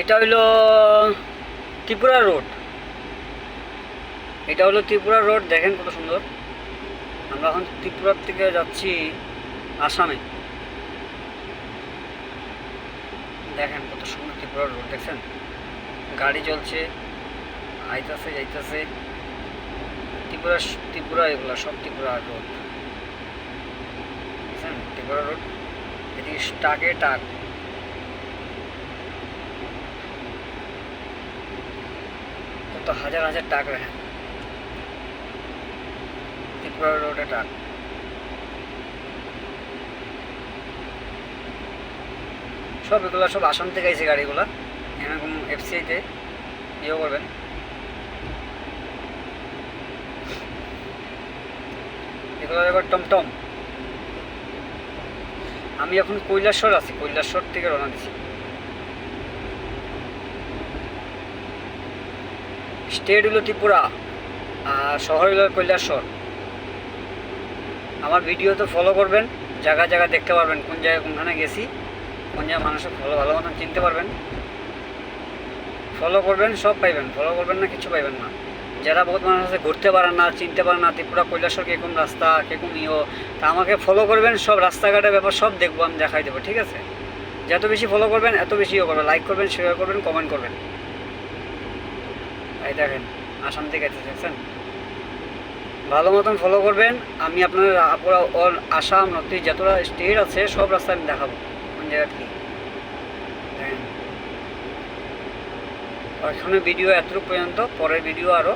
এটা হইল ত্রিপুরা রোড। এটা হলো ত্রিপুরা রোড, দেখেন কত সুন্দর। আমরা এখন ত্রিপুরার থেকে যাচ্ছি আসামে। দেখেন কত সুন্দর ত্রিপুরা রোড, দেখছেন? গাড়ি চলছে, আইতাছে, যাইতাছে। ত্রিপুরা ত্রিপুরা এগুলো, সব ত্রিপুরা রোড। দেখছেন? ত্রিপুরা রোড, এদিকে টাকে টাক। কত হাজার হাজার টাক রাখেন ত্রিপুরা রোডে টাক। সব এগুলো সব আসাম থেকে আইছে গাড়িগুলো। কোনো এফসিআইতে ইয়েও করবেন। এগুলো এবার টমটম। আমি এখন কৈলাসর আছি কৈলাসর থেকে রওনা দিছি। স্টেট হলো ত্রিপুরা আর শহর হলো কৈলাসর আমার ভিডিও তো ফলো করবেন, জায়গা জায়গা দেখতে পারবেন, কোন জায়গায় কোনখানে গেছি, কোন জায়গায় মানুষের ভালো ভালো মতন চিনতে পারবেন। ফলো করবেন, সব পাইবেন ফলো করবেন না, কিছু পাইবেন না। যারা বহুত মানুষ আছে, ঘুরতে পারেন না, চিনতে পারেন না, ত্রিপুরা কৈলাসর কীরকম রাস্তা, কীরকম ইয়ে তা আমাকে ফলো করবেন, সব রাস্তাঘাটের ব্যাপার সব দেখব, আমি দেখাই দেবো, ঠিক আছে? যত বেশি ফলো করবেন, এত বেশি ইয়ে করবেন লাইক করবেন শেয়ার করবেন কমেন্ট করবেন। এই দেখেন, আসাম থেকে আছে দেখছেন? ভালো মতন ফলো করবেন। আমি আপনার, পুরো আসাম নর্থ ইস্ট যতটা স্টেট আছে, সব রাস্তা আমি দেখাবো। কোন জায়গা কি? এখানে ভিডিও এতটুকু পর্যন্ত, পরের ভিডিও আরও